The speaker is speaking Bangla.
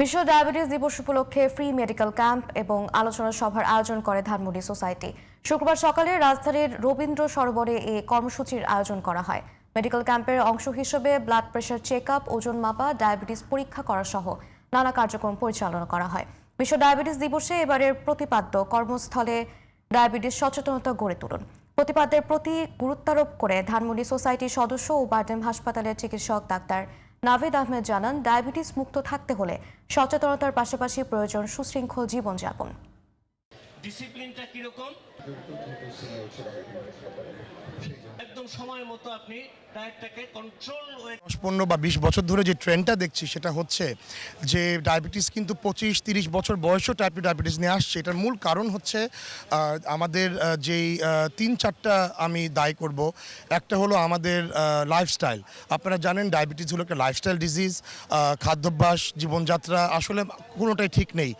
বিশ্ব ডায়াবেটিস দিবস উপলক্ষে ফ্রি মেডিকেল ক্যাম্প এবং আলোচনা সভার আয়োজন করে ধানমন্ডি সোসাইটি। শুক্রবার সকালে রাজধানীর রবীন্দ্র সরোবরে এই কর্মসূচির আয়োজন করা হয়। মেডিকেল ক্যাম্পের অংশ হিসেবে ব্লাড প্রেশার চেক আপ ওজন মাপা, ডায়াবেটিস পরীক্ষা করা সহ নানা কার্যক্রম পরিচালনা করা হয়। বিশ্ব ডায়াবেটিস দিবসে এবারের প্রতিপাদ্য কর্মস্থলে ডায়াবেটিস সচেতনতা গড়ে তুলুন। প্রতিপাদ্যের প্রতি গুরুত্বারোপ করে ধানমন্ডি সোসাইটির সদস্য ও বারডেম হাসপাতালের চিকিৎসক ডাক্তার নাভিদ আহমেদ জানান ডায়াবেটিস মুক্ত থাকতে হলে সচেতনতার পাশাপাশি প্রয়োজন সুশৃঙ্খল জীবনযাপন। ডিসিপ্লিনটা একদম সময় মতো আপনি ডায়েটটাকে কন্ট্রোল দশ, পনেরো বা বিশ বছর ধরে যে ট্রেন্ডটা দেখছি, সেটা হচ্ছে যে ডায়াবেটিস কিন্তু পঁচিশ, তিরিশ বছর বয়সেও টাইপ টু ডায়াবেটিস নিয়ে আসছে। এটার মূল কারণ হচ্ছে আমাদের যেই তিন চারটা আমি দায় করব। একটা হলো আমাদের লাইফস্টাইল আপনারা জানেন ডায়াবেটিস হলো একটা লাইফস্টাইল ডিজিজ খাদ্যাভ্যাস, জীবনযাত্রা, আসলে কোনোটাই ঠিক নেই।